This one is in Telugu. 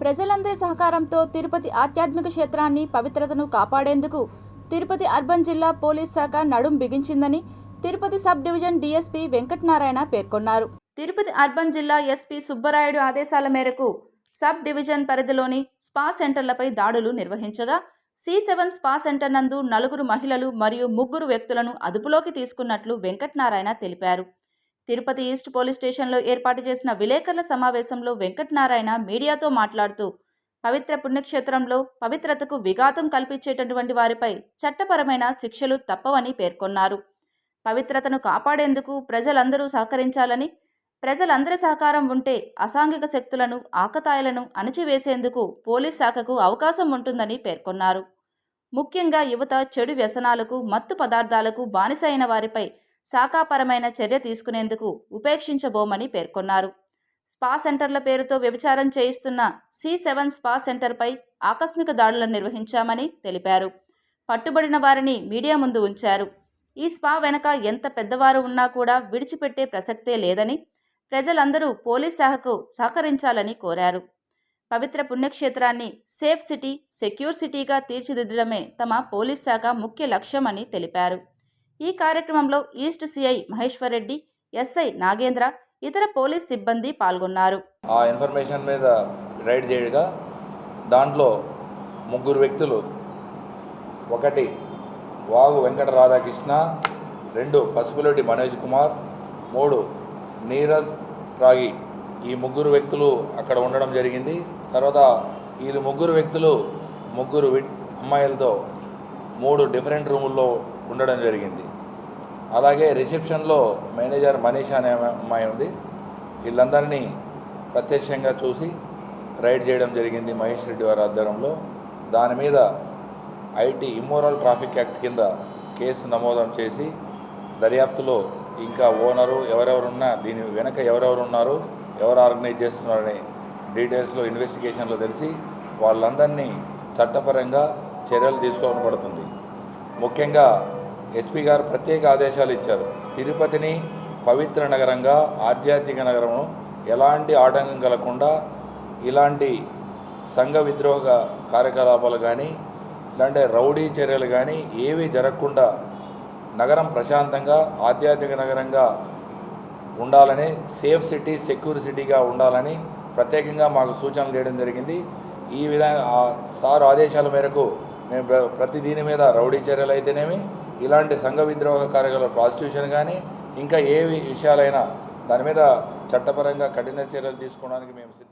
ప్రజలందరి సహకారంతో తిరుపతి ఆధ్యాత్మిక క్షేత్రాన్ని పవిత్రతను కాపాడేందుకు తిరుపతి అర్బన్ జిల్లా పోలీస్ శాఖ నడుం బిగించిందని Tirupati sub division DSP Venkatanarayana పేర్కొన్నారు. తిరుపతి అర్బన్ జిల్లా ఎస్పీ సుబ్బరాయుడు ఆదేశాల మేరకు సబ్ డివిజన్ పరిధిలోని స్పా సెంటర్లపై దాడులు నిర్వహించగా సి సెవెన్ స్పా సెంటర్ నందు నలుగురు మహిళలు మరియు ముగ్గురు వ్యక్తులను అదుపులోకి తీసుకున్నట్లు వెంకటనారాయణ తెలిపారు. తిరుపతి ఈస్ట్ పోలీస్ స్టేషన్లో ఏర్పాటు చేసిన విలేకరుల సమావేశంలో వెంకటనారాయణ మీడియాతో మాట్లాడుతూ పవిత్ర పుణ్యక్షేత్రంలో పవిత్రతకు విఘాతం కల్పించేటటువంటి వారిపై చట్టపరమైన శిక్షలు తప్పవని పేర్కొన్నారు. పవిత్రతను కాపాడేందుకు ప్రజలందరూ సహకరించాలని ప్రజలందరి సహకారం ఉంటే అసాంఘిక శక్తులను ఆకతాయిలను అణచివేసేందుకు పోలీస్ శాఖకు అవకాశం ఉంటుందని పేర్కొన్నారు. ముఖ్యంగా యువత చెడు వ్యసనాలకు మత్తు పదార్థాలకు బానిస అయిన వారిపై శాఖాపరమైన చర్య తీసుకునేందుకు ఉపేక్షించబోమని పేర్కొన్నారు. స్పా సెంటర్ల పేరుతో వ్యభిచారం చేయిస్తున్న సి సెవెన్ స్పా సెంటర్పై ఆకస్మిక దాడులను నిర్వహించామని తెలిపారు. పట్టుబడిన వారిని మీడియా ముందు ఉంచారు. ఈ స్పా వెనక ఎంత పెద్దవారు ఉన్నా కూడా విడిచిపెట్టే ప్రసక్తే లేదని ప్రజలందరూ పోలీస్ శాఖకు సహకరించాలని కోరారు. పవిత్ర పుణ్యక్షేత్రాన్ని సేఫ్ సిటీ సెక్యూర్ సిటీగా తీర్చిదిద్దడమే తమ పోలీస్ శాఖ ముఖ్య లక్ష్యమని తెలిపారు. ఈ కార్యక్రమంలో east CI Maheshwar Reddy SI Nagendra ఇతర పోలీస్ సిబ్బంది పాల్గొన్నారు. ఆ ఇన్ఫర్మేషన్ మీద రైడ్ చేయగా దాంట్లో ముగ్గురు వ్యక్తులు ఒకటి వాగు వెంకట రాధాకృష్ణ రెండు పసుపులోటి మనోజ్ కుమార్ మూడు నీరజ్ రాగి. ఈ ముగ్గురు వ్యక్తులు అక్కడ ఉండడం జరిగింది. తర్వాత వీళ్ళు ముగ్గురు వ్యక్తులు ముగ్గురు వి- అమ్మాయిలతో మూడు డిఫరెంట్ రూముల్లో ఉండడం జరిగింది. అలాగే రిసెప్షన్లో మేనేజర్ మనీషా అనే అమ్మాయి ఉంది. వీళ్ళందరినీ ప్రత్యక్షంగా చూసి రైడ్ చేయడం జరిగింది మహేష్ రెడ్డి వారి ఆధ్వర్యంలో. దాని మీద ఐటీ ఇమ్మోరల్ ట్రాఫిక్ యాక్ట్ కింద కేసు నమోదం చేసి దర్యాప్తులో ఇంకా ఓనరు ఎవరెవరున్నా దీని వెనక ఎవరెవరు ఉన్నారు ఎవరు ఆర్గనైజ్ చేస్తున్నారనే డీటెయిల్స్లో ఇన్వెస్టిగేషన్లో తెలిసి వాళ్ళందరినీ చట్టపరంగా చర్యలు తీసుకోవడం పడుతుంది. ముఖ్యంగా ఎస్పీ గారు ప్రత్యేక ఆదేశాలు ఇచ్చారు. తిరుపతిని పవిత్ర నగరంగా ఆధ్యాత్మిక నగరము ఎలాంటి ఆటంకం కలగకుండా ఇలాంటి సంఘ విద్రోహ కార్యకలాపాలు కానీ ఇలాంటి రౌడీ చర్యలు కానీ ఏవి జరగకుండా నగరం ప్రశాంతంగా ఆధ్యాత్మిక నగరంగా ఉండాలని సేఫ్ సిటీ సెక్యూర్ సిటీగా ఉండాలని ప్రత్యేకంగా మాకు సూచనలు చేయడం జరిగింది. ఈ విధంగా సార్ ఆదేశాల మేరకు మేము ప్ర- ప్రతి దీని మీద రౌడీ చర్యలు అయితేనేమి ఇలాంటి సంఘ విద్రోహ కార్యకలాపాల ప్రాసిక్యూషన్ కానీ ఇంకా ఏ విషయాలైనా దాని మీద చట్టపరంగా కఠిన చర్యలు తీసుకోవడానికి మేము